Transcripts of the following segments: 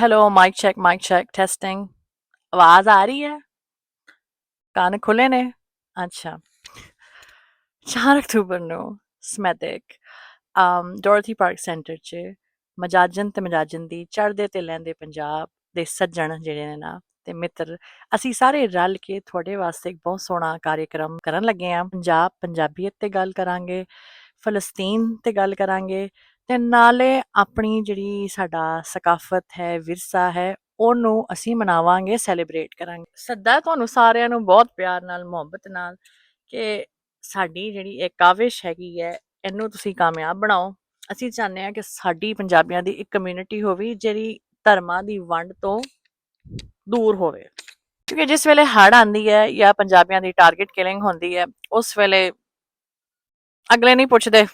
Hello mike check mike check testing ਆਵਾਜ਼ ਆ ਰਹੀ ਹੈ ਕੰਨ ਖੁੱਲੇ ਨੇ ਅੱਛਾ 4 ਅਕਤੂਬਰ ਨੂੰ ਸਮੈਥਿਕ ਅਮ ਡੋਰਥੀ ਪਾਰਕ ਸੈਂਟਰ 'ਚ ਮਜਾਜਨ ਤੇ ਮਜਾਜਨ ਦੀ ਚੜ੍ਹਦੇ ਤੇ ਲੈਂਦੇ ਪੰਜਾਬ ਦੇ ਸੱਜਣ ਜਿਹੜੇ ਨੇ ਨਾ ਤੇ ਮਿੱਤਰ ਅਸੀਂ ਸਾਰੇ ਰਲ ਕੇ ਤੁਹਾਡੇ ਵਾਸਤੇ ਇੱਕ ਬਹੁਤ ਸੋਹਣਾ ਕਾਰਜਕ੍ਰਮ ਕਰਨ ਲੱਗੇ ਆ ਪੰਜਾਬ ਪੰਜਾਬੀਅਤ ਤੇ ਗੱਲ ਕਰਾਂਗੇ ਫਲਸਤੀਨ ਤੇ ਗੱਲ ਕਰਾਂਗੇ ਤੇ ਨਾਲੇ ਆਪਣੀ ਜਿਹੜੀ ਸਾਡਾ ਸਕਾਫਤ ਹੈ, ਵਿਰਸਾ ਹੈ, ਉਹਨੂੰ ਅਸੀਂ ਮਨਾਵਾਂਗੇ ਸੈਲੀਬ੍ਰੇਟ ਕਰਾਂਗੇ। ਸੱਦਾ ਤੁਹਾਨੂੰ ਸਾਰਿਆਂ ਨੂੰ ਬਹੁਤ ਪਿਆਰ ਨਾਲ, ਮੁਹੱਬਤ ਨਾਲ ਕਿ ਸਾਡੀ ਜਿਹੜੀ ਇਹ ਕਾਵਿਸ਼ ਹੈਗੀ ਹੈ, ਇਹਨੂੰ ਤੁਸੀਂ ਕਾਮਯਾਬ ਬਣਾਓ। ਅਸੀਂ ਚਾਹੁੰਦੇ ਹਾਂ ਕਿ ਸਾਡੀ ਪੰਜਾਬੀਆਂ ਦੀ ਇੱਕ ਕਮਿਊਨਿਟੀ ਹੋਵੇ, ਜਿਹੜੀ ਧਰਮਾਂ ਦੀ ਵੰਡ ਤੋਂ ਦੂਰ ਹੋਵੇ। ਕਿਉਂਕਿ ਜਿਸ ਵੇਲੇ ਹੜ ਆਂਦੀ ਹੈ ਜਾਂ ਪੰਜਾਬੀਆਂ ਦੀ ਟਾਰਗੇਟ ਕਿਲਿੰਗ ਹੁੰਦੀ ਹੈ, ਉਸ ਵੇਲੇ ਅਗਲੇ ਨਹੀਂ ਪੁੱਛਦੇ।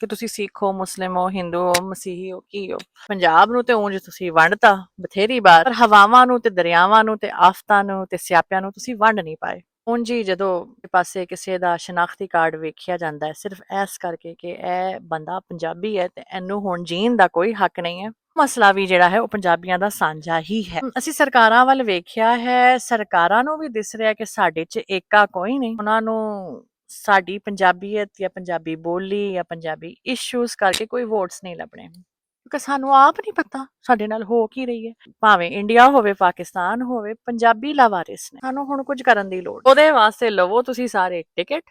ਕਿ ਤੁਸੀਂ ਸਿੱਖ ਹੋ ਮੁਸਲਿਮ ਹੋ ਹਿੰਦੂ ਹੋ ਮਸੀਹੀ ਹੋ ਕੀ ਹੋ। ਪੰਜਾਬ ਨੂੰ ਤੇ ਉਂਝ ਤੁਸੀਂ ਵੰਡਤਾ ਬਥੇਰੀ ਵਾਰ ਪਰ ਹਵਾਵਾਂ ਨੂੰ ਤੇ ਦਰਿਆਵਾਂ ਨੂੰ ਤੇ ਆਫਤਾਂ ਨੂੰ ਤੇ ਸਿਆਪਿਆਂ ਨੂੰ ਤੁਸੀਂ ਵੰਡ ਨਹੀਂ ਪਾਏ। ਉਂਝ ਜਦੋਂ ਪਾਸੇ ਕਿਸੇ ਦਾ ਸ਼ਨਾਖਤੀ ਕਾਰਡ ਵੇਖਿਆ ਜਾਂਦਾ ਹੈ ਸਿਰਫ ਐਸ ਕਰਕੇ ਕਿ ਇਹ ਬੰਦਾ ਪੰਜਾਬੀ ਹੈ ਤੇ ਇਹਨੂੰ ਹੁਣ ਜੀਣ ਦਾ ਕੋਈ ਹੱਕ ਨਹੀਂ ਹੈ। ਮਸਲਾ ਵੀ ਜਿਹੜਾ ਹੈ ਉਹ ਪੰਜਾਬੀਆਂ ਦਾ ਸਾਂਝਾ ਹੀ ਹੈ। ਅਸੀਂ ਸਰਕਾਰਾਂ ਵੱਲ ਵੇਖਿਆ ਹੈ ਸਰਕਾਰਾਂ ਨੂੰ ਵੀ ਦਿਸ ਰਿਹਾ ਕਿ ਸਾਡੇ 'ਚ ਏਕਾ ਕੋਈ ਨਹੀਂ। ਉਹਨਾਂ ਨੂੰ ਸਾਡੀ ਪੰਜਾਬੀਅਤ ਜਾਂ ਪੰਜਾਬੀ ਬੋਲੀ ਜਾਂ ਪੰਜਾਬੀ ਇਸ਼ੂਜ਼ ਕਰਕੇ ਕੋਈ ਵੋਟਸ ਨਹੀਂ ਲੱਭਣੇ। ਕਿਉਂਕਿ ਸਾਨੂੰ ਆਪ ਨਹੀਂ ਪਤਾ ਸਾਡੇ ਨਾਲ ਹੋ ਕੀ ਰਹੀ ਹੈ। ਭਾਵੇਂ ਇੰਡੀਆ ਹੋਵੇ, ਪਾਕਿਸਤਾਨ ਹੋਵੇ, ਪੰਜਾਬੀ ਲਾਵਾਰਿਸ ਨੇ। ਸਾਨੂੰ ਹੁਣ ਕੁਝ ਕਰਨ ਦੀ ਲੋੜ ਉਹਦੇ ਵਾਸਤੇ ਲਵੋ ਤੁਸੀਂ ਸਾਰੇ ticket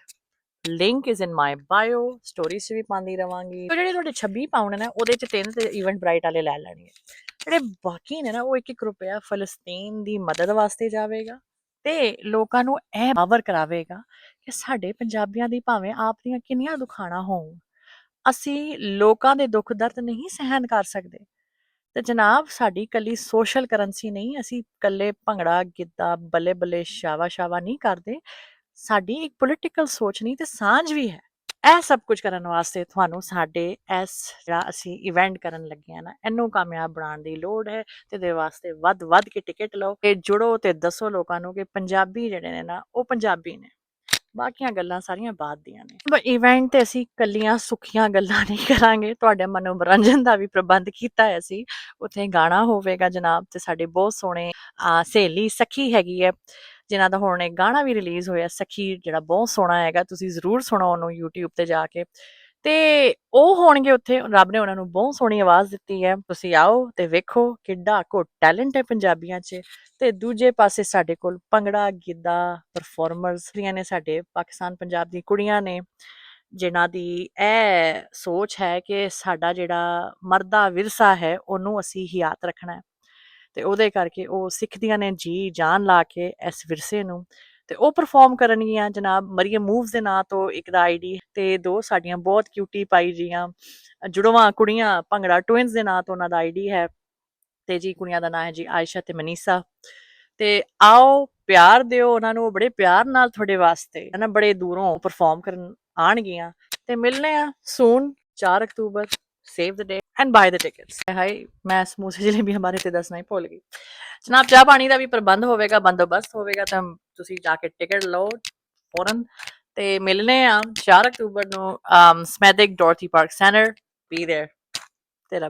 link is in my bio stories ਵੀ ਪਾਉਂਦੀ ਰਵਾਂਗੀ। ਤੇ ਜਿਹੜੇ ਤੁਹਾਡੇ 26 ਪਾਉਣ ਨੇ ਉਹਦੇ ਚ ਤਿੰਨ ਤੇ ਇਵੈਂਟ ਬ੍ਰਾਈਟ ਵਾਲੇ ਲੈ ਲੈਣਗੇ। ਜਿਹੜੇ ਬਾਕੀ ਨੇ ਨਾ, ਉਹ 1-1 ਰੁਪਿਆ ਫਲਸਤੀਨ ਦੀ ਮਦਦ ਵਾਸਤੇ ਜਾਵੇਗਾ। ਤੇ ਲੋਕਾਂ ਨੂੰ ਇਹ ਪਾਵਰ ਕਰਾਵੇਗਾ ਕਿ ਸਾਡੇ ਪੰਜਾਬੀਆਂ ਦੀ ਭਾਵੇਂ ਆਪ ਦੀਆਂ ਕਿੰਨੀਆਂ ਦੁਖਾਣਾ ਹੋਣ, ਅਸੀਂ ਲੋਕਾਂ ਦੇ ਦੁੱਖ ਦਰਦ ਨਹੀਂ ਸਹਿਨ ਕਰ ਸਕਦੇ। ਤੇ ਜਨਾਬ, ਸਾਡੀ ਕੱਲੀ ਸੋਸ਼ਲ ਕਰੰਸੀ ਨਹੀਂ, ਅਸੀਂ ਕੱਲੇ ਭੰਗੜਾ, ਗਿੱਧਾ ਬੱਲੇ ਬੱਲੇ ਸ਼ਾਵਾ ਸ਼ਾਵਾ ਨਹੀਂ ਕਰਦੇ। ਸਾਡੀ ਇੱਕ ਪੋਲਿਟੀਕਲ ਸੋਚ ਨਹੀਂ ਤੇ ਸਾਂਝ ਵੀ ਹੈ। ਇਹ ਸਭ ਕੁਝ ਕਰਨ ਵਾਸਤੇ ਤੁਹਾਨੂੰ ਸਾਡੇ ਇਸ ਜਿਹੜਾ ਅਸੀਂ ਇਵੈਂਟ ਕਰਨ ਲੱਗੇ ਆ ਨਾ ਇਹਨੂੰ ਕਾਮਯਾਬ ਬਣਾਉਣ ਦੀ ਲੋੜ ਹੈ ਤੇ ਦੇ ਵਾਸਤੇ ਵੱਧ ਵੱਧ ਕੇ ਟਿਕਟ ਲਓ ਤੇ ਜੁੜੋ ਤੇ ਦੱਸੋ ਲੋਕਾਂ ਨੂੰ ਕਿ ਪੰਜਾਬੀ ਜਿਹੜੇ ਨੇ ਨਾ ਉਹ ਪੰਜਾਬੀ ਨੇ। ਬਾਕੀਆਂ ਗੱਲਾਂ ਸਾਰੀਆਂ ਬਾਅਦ ਦੀਆਂ ਨੇ। ਪਰ ਇਵੈਂਟ ਤੇ ਅਸੀਂ ਕੱਲੀਆਂ ਸੁੱਖੀਆਂ ਗੱਲਾਂ ਨਹੀਂ ਕਰਾਂਗੇ। ਤੁਹਾਡੇ ਮਨੋਰੰਜਨ ਦਾ ਵੀ ਪ੍ਰਬੰਧ ਕੀਤਾ ਹੈ ਅਸੀਂ ਉੱਥੇ ਗਾਣਾ ਹੋਵੇਗਾ ਜਨਾਬ ਤੇ ਸਾਡੇ ਬਹੁਤ ਸੋਹਣੇ ਆ, ਸਹੇਲੀ ਸਖੀ ਹੈਗੀ ਹੈ। ਜਿਨ੍ਹਾਂ ਦਾ ਹੁਣ ਇੱਕ ਗਾਣਾ ਵੀ ਰਿਲੀਜ਼ ਹੋਇਆ, ਸਖੀ ਜਿਹੜਾ ਬਹੁਤ ਸੋਹਣਾ ਹੈਗਾ, ਤੁਸੀਂ ਜ਼ਰੂਰ ਸੁਣੋ ਉਹਨੂੰ YouTube ਤੇ ਜਾ ਕੇ। ਤੇ ਉਹ ਹੋਣਗੇ ਉੱਥੇ, ਰੱਬ ਨੇ ਉਹਨਾਂ ਨੂੰ ਬਹੁਤ ਸੋਹਣੀ ਆਵਾਜ਼ ਦਿੱਤੀ ਹੈ। ਤੁਸੀਂ ਆਓ ਤੇ ਵੇਖੋ ਕਿੱਡਾ ਕੋ ਟੈਲੈਂਟ ਹੈ ਪੰਜਾਬੀਆਂ 'ਚ। ਤੇ ਦੂਜੇ ਪਾਸੇ ਸਾਡੇ ਕੋਲ ਭੰਗੜਾ, ਗਿੱਧਾ ਪਰਫਾਰਮਰਸ ਦੀਆਂ ਨੇ ਸਾਡੇ ਪਾਕਿਸਤਾਨ ਪੰਜਾਬ ਦੀ ਕੁੜੀਆਂ ਨੇ, ਜਿਨ੍ਹਾਂ ਦੀ ਇਹ ਸੋਚ ਹੈ ਕਿ ਸਾਡਾ ਜਿਹੜਾ ਮਰਦਾ ਵਿਰਸਾ ਹੈ, ਉਹਨੂੰ ਅਸੀਂ ਹਿਆਤ ਰੱਖਣਾ ਹੈ। ਤੇ ਉਹਦੇ ਕਰਕੇ ਉਹ ਸਿੱਖਦੀਆਂ ਨੇ ਜੀ, ਜਾਨ ਲਾ ਕੇ ਇਸ ਵਿਰਸੇ ਨੂੰ ਤੇ ਉਹ ਪਰਫਾਰਮ ਕਰਨਗੀਆਂ ਜਨਾਬ ਮਰੀਮ ਮੂਵਸ ਦੇ ਨਾਂ ਤੋਂ ਇੱਕ ਦਾ ਆਈਡੀ ਤੇ ਦੋ ਸਾਡੀਆਂ ਬਹੁਤ ਕਿਊਟੀ ਪਾਈ ਜੀਆਂ, ਜੁੜਵਾਂ ਕੁੜੀਆਂ ਭੰਗੜਾ ਟਵਿੰਸ ਦੇ ਨਾਂ ਤੋਂ ਉਹਨਾਂ ਦਾ ਆਈਡੀ ਹੈ ਤੇ ਜੀ ਕੁੜੀਆਂ ਦਾ ਨਾਂ ਹੈ ਜੀ ਆਇਸ਼ਾ ਤੇ ਮਨੀਸਾ ਤੇ ਆਓ ਪਿਆਰ ਦਿਓ ਉਹਨਾਂ ਨੂੰ ਬੜੇ ਪਿਆਰ ਨਾਲ ਤੁਹਾਡੇ ਵਾਸਤੇ ਹਨਾ ਬੜੇ ਦੂਰੋਂ ਪਰਫਾਰਮ ਕਰਨ ਆਣਗੀਆਂ ਤੇ ਮਿਲਨੇ ਆ soon 4 October save the day and buy the tickets ਮੈਂ मैं समोसे जलेबी हमारे ਤੇ ਦੱਸਣਾ ਹੀ ਭੁੱਲ ਗਈ। ਜਨਾਬ, ਚਾਹ ਪਾਣੀ ਦਾ ਵੀ ਪ੍ਰਬੰਧ ਹੋਵੇਗਾ, ਬੰਦੋਬਸਤ ਹੋਵੇਗਾ, ਤਾਂ ਤੁਸੀਂ ਜਾ ਕੇ ਟਿਕਟ ਲਓ ਫੋਰਨ ਤੇ ਮਿਲਨੇ ਆ 4 ਅਕਤੂਬਰ ਨੂੰ ਸਮੈਦਿਕ Dorothy park centre be there ਤੇਰਾ